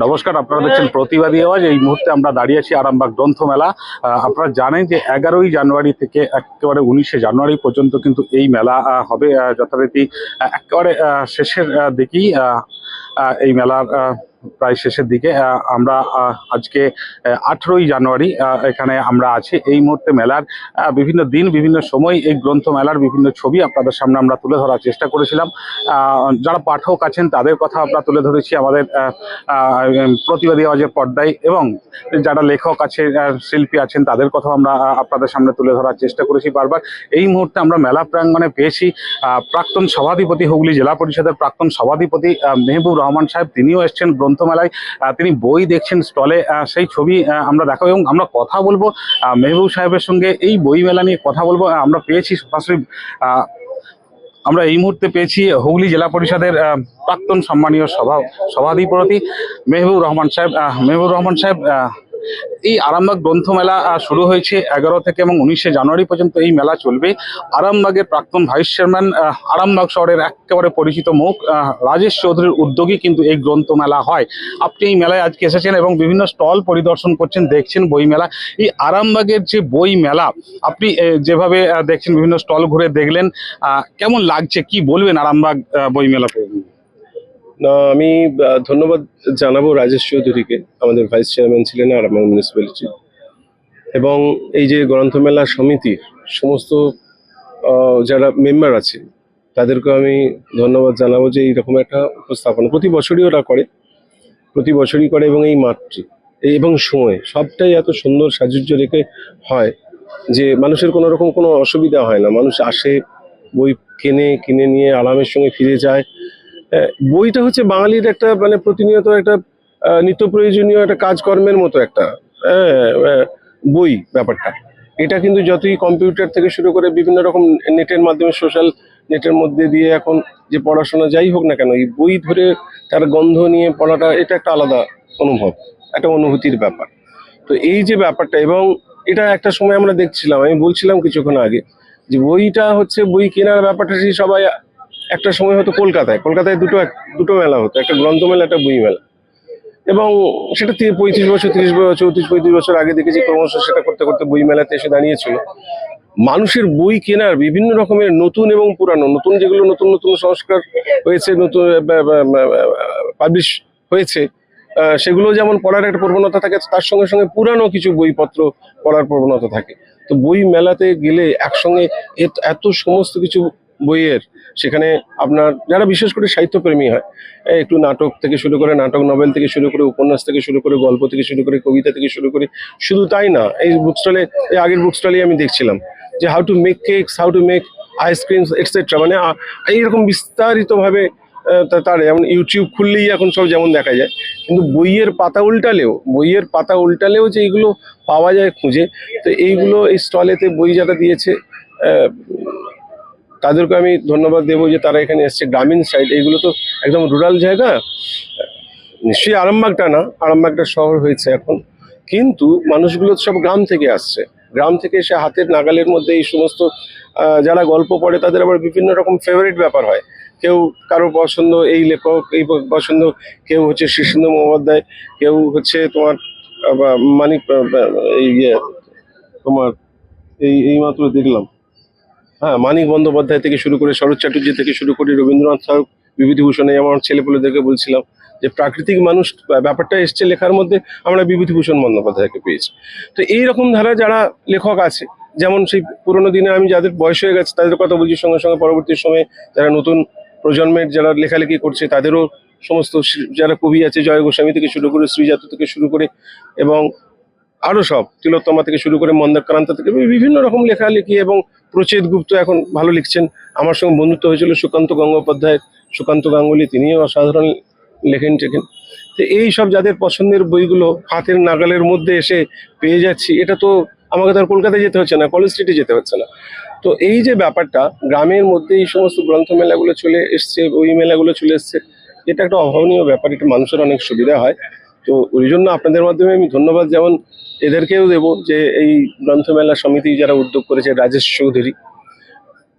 নমস্কার আপনারা দেখছেন প্রতিবাদী আওয়াজ। এই মুহূর্তে আমরা দাঁড়িয়ে আছি আরামবাগ গ্রন্থমেলা আহ, আপনারা জানেন যে এগারোই জানুয়ারি থেকে একেবারে উনিশে জানুয়ারি পর্যন্ত কিন্তু এই মেলা আহ, হবে যথারীতি একেবারে আহ, শেষের দিকেই আহ, আহ, এই মেলার আহ, প্রায় শেষের দিকে আমরা আজকে আঠেরোই জানুয়ারি এখানে আমরা আছি। এই মুহূর্তে মেলার বিভিন্ন দিন, বিভিন্ন সময় এই গ্রন্থ মেলার বিভিন্ন ছবি আপনাদের সামনে আমরা তুলে ধরার চেষ্টা করেছিলাম। যারা পাঠক আছেন, তাদের কথা আমরা তুলে ধরেছি আমাদের প্রতিবাদী আওয়াজের পর্দায় এবং যারা লেখক আছে শিল্পী আছেন, তাদের কথাও আমরা আপনাদের সামনে তুলে ধরার চেষ্টা করেছি বারবার। এই মুহূর্তে আমরা মেলা প্রাঙ্গণে পেয়েছি প্রাক্তন সভাধিপতি হুগলি জেলা পরিষদের প্রাক্তন সভাধিপতি মেহবুব রহমান সাহেব, তিনিও এসছেন গ্রন্থমেলায় তিনি বই দেখছেন স্টলে সেই ছবি আমরা দেখাবো এবং আমরা কথা বলব মেহবুব সাহেবের সঙ্গে এই বই মেলা নিয়ে কথা বলব। আমরা পেয়েছি সরাসরি আমরা এই মুহূর্তে পেয়েছি হুগলি জেলা পরিষদের প্রাক্তন সম্মানীয় সভা, সভাধিপতি মেহবুব রহমান সাহেব। মেহবুব রহমান সাহেব এই আরামবাগ গ্রন্থমেলা শুরু হয়েছে এগারো থেকে এবং উনিশে জানুয়ারি পর্যন্ত এই মেলা চলবে। আরামবাগের প্রাক্তন ভাইস চেয়ারম্যান আরামবাগ শহরের একেবারে পরিচিত মুখ রাজেশ চৌধুরীর উদ্যোগী কিন্তু এই গ্রন্থমেলা হয়। আপনি এই মেলায় আজকে এসেছেন এবং বিভিন্ন স্টল পরিদর্শন করছেন, দেখছেন বই মেলা। এই আরামবাগের যে বই মেলা, আপনি যেভাবে দেখছেন বিভিন্ন স্টল ঘুরে দেখলেন কেমন লাগছে? কি বলবেন আরামবাগ বই মেলাতে না, আমি ধন্যবাদ জানাব রাজেশ চৌধুরীকে। আমাদের ভাইস চেয়ারম্যান ছিলেন আরামবাগ মিউনিসিপ্যালিটি এবং এই যে গ্রন্থমেলা সমিতির সমস্ত যারা মেম্বার আছে, তাদেরকে আমি ধন্যবাদ জানাব যে এইরকম একটা উপস্থাপনা। প্রতি বছরই ওরা করে, প্রতি বছরই করে এবং এই এই এবং সময়, সবটাই এত সুন্দর সাজুজ্য রেখে হয় যে মানুষের কোনো রকম কোনো অসুবিধা হয় না। মানুষ আসে, বই কেনে, কিনে নিয়ে আরামের সঙ্গে ফিরে যায় বইটা হচ্ছে বাঙালির একটা মানে প্রতিনিয়ত একটা নিত্য প্রয়োজনীয় একটা কাজকর্মের মতো একটা বই ব্যাপারটা। এটা কিন্তু যতই কম্পিউটার থেকে শুরু করে বিভিন্ন রকম নেটের মাধ্যমে, সোশ্যাল নেটের মধ্যে দিয়ে এখন যে পড়াশোনা যাই হোক না কেন, এই বই ধরে তার গন্ধ নিয়ে পড়াটা, এটা একটা আলাদা অনুভব, একটা অনুভূতির ব্যাপার। তো এই যে ব্যাপারটা, এবং এটা একটা সময় আমরা দেখছিলাম, আমি বলছিলাম কিছুক্ষণ আগে, যে বইটা হচ্ছে বই কেনার ব্যাপারটা সবাই একটা সময় হতো কলকাতায়। কলকাতায় দুটো দুটো মেলা হতো, একটা গ্রন্থমেলা, একটা বই মেলা এবং সেটা পঁয়ত্রিশ বছর, তিরিশ বছর, চৌত্রিশ, পঁয়ত্রিশ বছর আগে দেখেছি, ক্রমশ সেটা করতে করতে বই মেলাতে এসে দাঁড়িয়েছিল। মানুষের বই কেনার বিভিন্ন রকমের নতুন এবং পুরানো, নতুন যেগুলো নতুন নতুন সংস্কার হয়েছে, নতুন পাবলিশ হয়েছে সেগুলো যেমন পড়ার একটা প্রবণতা থাকে, তার সঙ্গে সঙ্গে পুরানো কিছু বইপত্র পড়ার প্রবণতা থাকে। তো বই মেলাতে গেলে একসঙ্গে এত সমস্ত কিছু বইয়ের, সেখানে আপনার যারা বিশেষ করে সাহিত্যপ্রেমী হয় একটু নাটক থেকে শুরু করে নাটক নভেল থেকে শুরু করে উপন্যাস থেকে শুরু করে গল্প থেকে শুরু করে কবিতা থেকে শুরু করে, শুধু তাই না, এই বুক স্টলে এই আগের বুক স্টলে আমি দেখছিলাম, যে how to make cakes how to make ice creams etcetera মানে এইরকম বিস্তারিতভাবে তার যেমন ইউটিউব খুললেই এখন সব যেমন দেখা যায়, কিন্তু বইয়ের পাতা উল্টালেও, বইয়ের পাতা উল্টালেও যে এইগুলো পাওয়া যায় খুঁজে, তো এইগুলো এই স্টলেতে বই যারা দিয়েছে তাদেরকে আমি ধন্যবাদ দেবো যে তারা এখানে এসছে। গ্রামীণ সাইড এইগুলো তো একদম রুরাল জায়গা। নিশ্চয়ই আরামবাগটা না, আরামবাগটা শহর হয়েছে এখন। কিন্তু মানুষগুলো সব গ্রাম থেকে আসছে। গ্রাম থেকে এসে হাতের নাগালের মধ্যে এই সমস্ত যারা গল্প পড়ে, তাদের আবার বিভিন্ন রকম ফেভারিট ব্যাপার হয়। কেউ কারও পছন্দ এই লেখক, এই পছন্দ, কেউ হচ্ছে শীর্ষেন্দু মুখোপাধ্যায়, কেউ হচ্ছে তোমার মানিক এই ইয়ে তোমার, এই, এইমাত্র দেখলাম। হ্যাঁ মানিক বন্দ্যোপাধ্যায় থেকে শুরু করে শরৎ চ্যাটার্জি থেকে শুরু করে রবীন্দ্রনাথ ঠাকুর বিভূতিভূষণে আমার ছেলেপুলেদেরকে বলছিলাম, যে প্রাকৃতিক মানুষ ব্যাপারটা এসছে লেখার মধ্যে, আমরা বিভূতিভূষণ বন্দ্যোপাধ্যায়কে পেয়েছি। তো এই রকম ধারা যারা লেখক আছে, যেমন সেই পুরোনো দিনে আমি যাদের বয়স হয়ে গেছে, তাদের কথা বলছি, সঙ্গে সঙ্গে পরবর্তী সময়ে যারা নতুন প্রজন্মের যারা লেখালেখি করছে, তাদেরও সমস্ত যারা কবি আছে, জয় গোস্বামী থেকে শুরু করে, শ্রীজাত থেকে শুরু করে, এবং আরও সব, তিলোত্তমা থেকে শুরু করে মন্দাক্রান্ত থেকে বিভিন্ন রকম লেখালেখি এবং প্রচেত গুপ্ত এখন ভালো লিখছেন। আমার সঙ্গে বন্ধুত্ব হয়েছিল সুকান্ত গঙ্গোপাধ্যায়, সুকান্ত গাঙ্গুলি, তিনিও অসাধারণ লেখেন টেখেন তো এই সব যাদের পছন্দের বইগুলো হাতের নাগালের মধ্যে এসে পেয়ে যাচ্ছি, এটা তো আমাকে তো আর কলকাতায় যেতে হচ্ছে না, কলেজ স্ট্রিটে যেতে হচ্ছে না। তো এই যে ব্যাপারটা, গ্রামের মধ্যে এই সমস্ত গ্রন্থ মেলাগুলো চলে এসছে বই মেলাগুলো চলে এসছে, এটা একটা অভাবনীয় ব্যাপার, এটা মানুষের অনেক সুবিধা হয়। তো ওই জন্য আপনাদের মাধ্যমে আমি ধন্যবাদ। যেমন এদেরকেও দেব যে এই গ্রন্থমেলা সমিতি যারা উদ্যোগ করেছে রাজেশ চৌধুরী,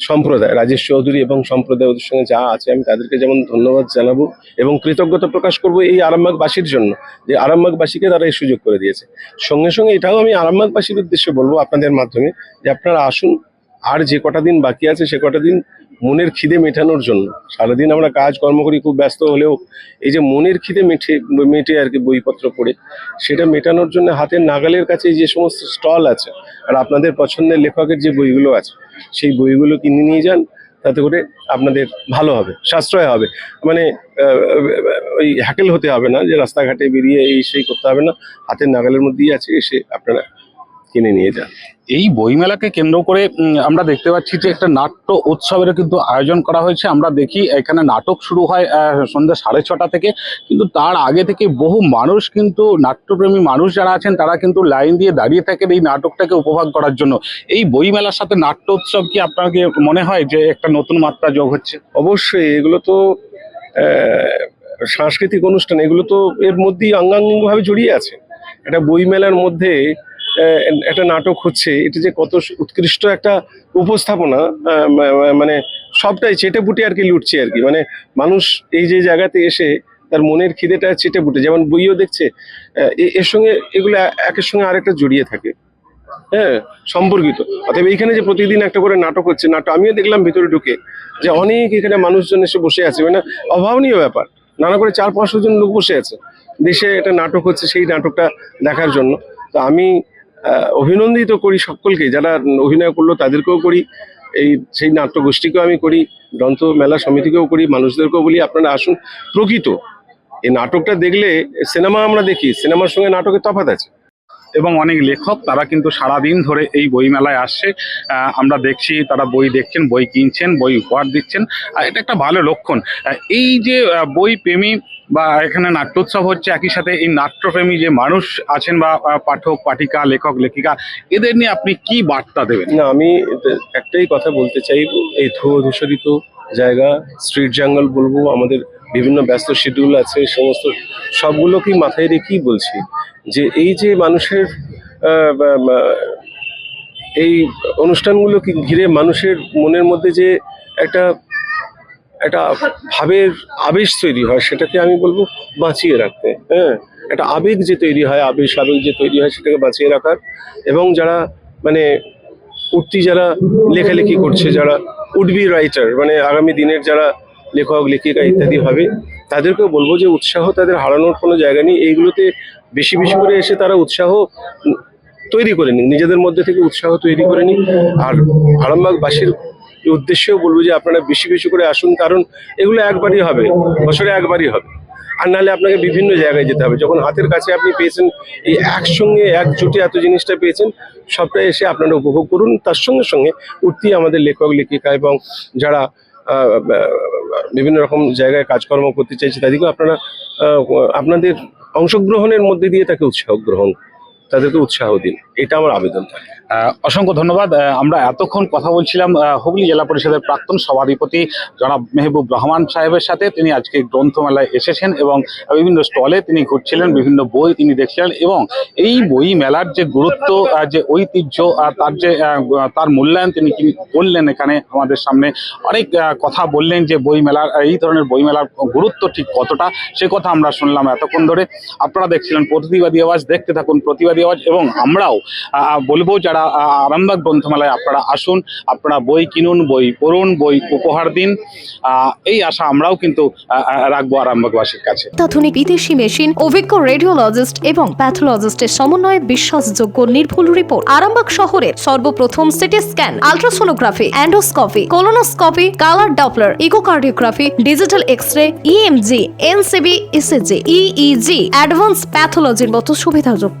সম্প্রদায়, রাজেশ চৌধুরী এবং সম্প্রদায় ওদের সঙ্গে যা আছে, আমি তাদেরকে যেমন ধন্যবাদ জানাব এবং কৃতজ্ঞতা প্রকাশ করব এই আরামবাগবাসীর জন্য যে আরামবাগবাসীকে তারা এই সুযোগ করে দিয়েছে। সঙ্গে সঙ্গে এটাও আমি আরামবাগবাসীর উদ্দেশ্যে বলব আপনাদের মাধ্যমে যে আপনারা আসুন আর যে কটা দিন বাকি আছে, সে কটা দিন মনের খিদে মেটানোর জন্য। সারাদিন আমরা কাজ কর্ম করি, খুব ব্যস্ত হলেও এই যে মনের খিদে মেটে মেটে আর কি বইপত্র পড়ে, সেটা মেটানোর জন্য হাতের নাগালের কাছে যে সমস্ত স্টল আছে, আর আপনাদের পছন্দের লেখকের যে বইগুলো আছে, সেই বইগুলো কিনে নিয়ে যান, তাতে করে আপনাদের ভালো হবে, সাশ্রয় হবে। মানে ওই হ্যাকেল হতে হবে না যে রাস্তাঘাটে বেরিয়ে এই সেই করতে হবে না, হাতের নাগালের মধ্যেই আছে, এসে আপনারা কিনে নিয়ে যান। এই বইমেলাকে কেন্দ্র করে আমরা দেখতে পাচ্ছি যে একটা নাট্য উৎসবের কিন্তু আয়োজন করা হয়েছে। আমরা দেখি এখানে নাটক শুরু হয় সন্ধ্যা সাড়ে ছটা থেকে। কিন্তু তার আগে থেকে বহু মানুষ কিন্তু নাট্যপ্রেমী মানুষ যারা আছেন তারা কিন্তু লাইন দিয়ে দাঁড়িয়ে থাকেন এই নাটকটাকে উপভোগ করার জন্য। এই বইমেলার সাথে নাট্য উৎসব কি আপনাকে মনে হয় যে একটা নতুন মাত্রা যোগ হচ্ছে? অবশ্যই এগুলো তো সাংস্কৃতিক অনুষ্ঠান এগুলো তো এর মধ্যেই অঙ্গাঙ্গভাবে জড়িয়ে আছে। একটা বইমেলার মধ্যে একটা নাটক হচ্ছে, এটা যে কত উৎকৃষ্ট একটা উপস্থাপনা মানে সবটাই চেটে পুটে আর কি লুটছে আর কি। মানে মানুষ এই যে জায়গাতে এসে তার মনের খিদেটা চেটে পুটে, যেমন বইও দেখছে এর সঙ্গে এগুলো একের সঙ্গে আরেকটা জড়িয়ে থাকে। হ্যাঁ সম্পর্কিত। অতএব এইখানে যে প্রতিদিন একটা করে নাটক হচ্ছে, নাটক আমিও দেখলাম ভিতরে ঢুকে যে অনেক এখানে মানুষজন এসে বসে আছে মানে অভাবনীয় ব্যাপার। নানা করে চার পাঁচশো জন লোক বসে আছে। দেশে একটা নাটক হচ্ছে, সেই নাটকটা দেখার জন্য। তো আমি অভিনন্দিত করি সকলকে। যারা অভিনয় করল তাদেরকেও করি। এই সেই নাট্য গোষ্ঠীকেও আমি করি, গ্রন্থ মেলা সমিতিকেও করি, মানুষদেরকেও বলি, আপনারা আসুন। প্রকৃত, এই নাটকটা দেখলে সিনেমা আমরা দেখি, সিনেমার সঙ্গে নাটকের তফাত আছে। এবং অনেক লেখক, তারা কিন্তু সারাদিন ধরে এই বইমেলায় আসছে। আমরা দেখছি, তারা বই দেখছেন, বই কিনছেন, বই উপহার দিচ্ছেন। আর এটা একটা ভালো লক্ষণ। এই যে বই প্রেমী বা এখানে নাট্যোৎসব হচ্ছে, একই সাথে এই নাট্যপ্রেমী যে মানুষ আছেন বা পাঠক, পাঠিকা, লেখক, লেখিকা, এদের নিয়ে আপনি কি বার্তা দেবেন? না, আমি একটাই কথা বলতে চাইব এই ধুয়ো ধূসরিত জায়গা, স্ট্রিট জঙ্গল বলব, আমাদের বিভিন্ন ব্যস্ত শিডিউল আছে, সমস্ত সবগুলোকেই মাথায় রেখেই বলছি যে এই যে মানুষের এই অনুষ্ঠানগুলোকে ঘিরে মানুষের মনের মধ্যে যে একটা একটা ভাবের আবেশ তৈরি হয়, সেটাকে আমি বলব বাঁচিয়ে রাখতে হ্যাঁ? একটা আবেগ যে তৈরি হয়, আবেশ, আবেগ যে তৈরি হয়, সেটাকে বাঁচিয়ে রাখার এবং যারা মানে উঠতি যারা লেখালেখি করছে, যারা উডবি রাইটার মানে আগামী দিনের যারা লেখক, লেখিকা ইত্যাদি হবে, তাদেরকেও বলব যে উৎসাহ তাদের হারানোর কোনো জায়গা নেই। এইগুলোতে বেশি বেশি করে এসে তারা উৎসাহ তৈরি করে নিন নিজেদের মধ্যে থেকে উৎসাহ তৈরি করে নিন আর আরামবাগবাসীর উদ্দেশ্যেও বলব যে আপনারা বেশি বেশি করে আসুন, কারণ এগুলো একবারই হবে, বছরে একবারই হবে। আর নাহলে আপনাকে বিভিন্ন জায়গায় যেতে হবে। যখন হাতের কাছে আপনি পেয়েছেন, এই একসঙ্গে একজোটে এত জিনিসটা পেয়েছেন সবটা এসে আপনারা উপভোগ করুন। তার সঙ্গে সঙ্গে উঠতি আমাদের লেখক, লেখিকা এবং যারা বিভিন্ন রকম জায়গায় কাজকর্ম করতে চাইছে তাদেরকেও আপনারা আপনাদের অংশগ্রহণের মধ্যে দিয়ে তাকে উৎসাহ গ্রহণ তাদেরকে উৎসাহ দিন। এটা আমার আবেদন অসংখ্য ধন্যবাদ। আমরা এতক্ষণ কথা বলছিলাম হুগলি জেলা পরিষদের প্রাক্তন সভাধিপতি জনাব মেহবুব রহমান সাহেবের সাথে। তিনি আজকে গ্রন্থমেলায় এসেছেন এবং বিভিন্ন স্টলে তিনি ঘুরছিলেন, বিভিন্ন বই তিনি দেখছিলেন এবং এই বই মেলার যে গুরুত্ব যে ঐতিহ্য আর তার যে তার মূল্যায়ন তিনি করলেন এখানে আমাদের সামনে? অনেক কথা বললেন যে বই মেলার, এই ধরনের বই মেলার গুরুত্ব ঠিক কতটা? সে কথা আমরা শুনলাম এতক্ষণ ধরে। আপনারা দেখছিলেন প্রতিবাদী আওয়াজ, দেখতে থাকুন প্রতিবাদী আওয়াজ এবং আমরাও বলব যারা আরামবাগ গ্রন্থমেলায় আপনারা আসুন, আপনারা বই কিনুন, বই পড়ুন, বই উপহার দিন এই আশা আমরাও কিন্তু রাখব আরামবাগবাসীর কাছে। অত্যাধুনিক বিদেশি মেশিন, অভিজ্ঞ রেডিওলজিস্ট এবং প্যাথোলজিস্টের সমন্বয়ে বিশ্বাসযোগ্য নির্ভুল রিপোর্ট আরামবাগ শহরের সর্বপ্রথম CT scan ultrasonography endoscopy colonoscopy colour doppler echocardiography digital X ray EMG NCB ECG EEG advance প্যাথোলজির মতো সুবিধাযুক্ত